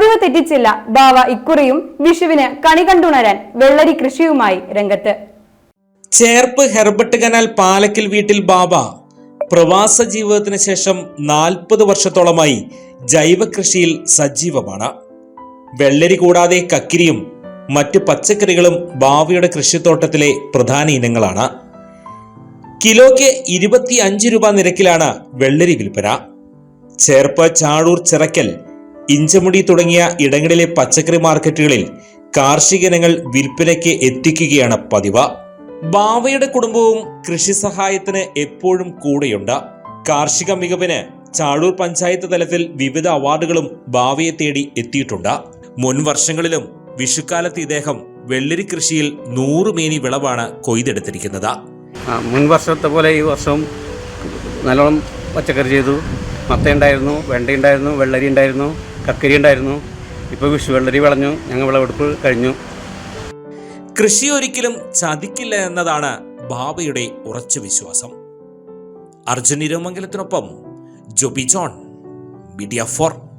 പതിവ് തെറ്റിച്ചില്ല. ബാവ ഇക്കുറിയും വിഷുവിന് കണി കണ്ടുണരാൻ വെള്ളരി കൃഷിയുമായി രംഗത്ത്. ചേർപ്പ് ഹെർബർട്ട് കനാൽ പാലക്കൽ വീട്ടിൽ ബാബ. പ്രവാസ ജീവിതത്തിന് ശേഷം നാൽപ്പത് വർഷത്തോളമായി ജൈവ കൃഷിയിൽ സജീവമാണ്. വെള്ളരി കൂടാതെ കക്കിരിയും മറ്റ് പച്ചക്കറികളും ബാവയുടെ കൃഷിത്തോട്ടത്തിലെ പ്രധാന ഇനങ്ങളാണ്. കിലോയ്ക്ക് ഇരുപത്തി അഞ്ച് രൂപ നിരക്കിലാണ് വെള്ളരി വിൽപ്പന. ചേർപ്പ് ചാഴൂർ ചിറക്കൽ ഇഞ്ചമുടി തുടങ്ങിയ ഇടങ്ങളിലെ പച്ചക്കറി മാർക്കറ്റുകളിൽ കാർഷിക ഇനങ്ങൾ വിൽപ്പനയ്ക്ക് എത്തിക്കുകയാണ് പതിവ്. ബാവയുടെ കുടുംബവും കൃഷി സഹായത്തിന് എപ്പോഴും കൂടെയുണ്ട്. കാർഷിക മികവിന് ചാഴൂർ പഞ്ചായത്ത് തലത്തിൽ വിവിധ അവാർഡുകളും ബാവയെ തേടി എത്തിയിട്ടുണ്ട്. മുൻ വർഷങ്ങളിലും വിഷുക്കാലത്ത് ഇദ്ദേഹം വെള്ളരി കൃഷിയിൽ നൂറ് മേനി വിളവാണ് കൊയ്തെടുത്തിരിക്കുന്നത്. മുൻ വർഷത്തെ പോലെ ഈ വർഷം നല്ലോണം പച്ചക്കറി ചെയ്തു. മത്തയുണ്ടായിരുന്നു വെണ്ടയുണ്ടായിരുന്നു വെള്ളരി ഉണ്ടായിരുന്നു. കക്കരി ഉണ്ടായിരുന്നു. ഇപ്പോൾ വിഷു വെള്ളരി വിളഞ്ഞു. ഞങ്ങൾ വിളവെടുപ്പ് കഴിഞ്ഞു. കൃഷി ഒരിക്കലും ചതിക്കില്ല എന്നതാണ് ബാബയുടെ ഉറച്ച വിശ്വാസം. Arjun Joby John media four.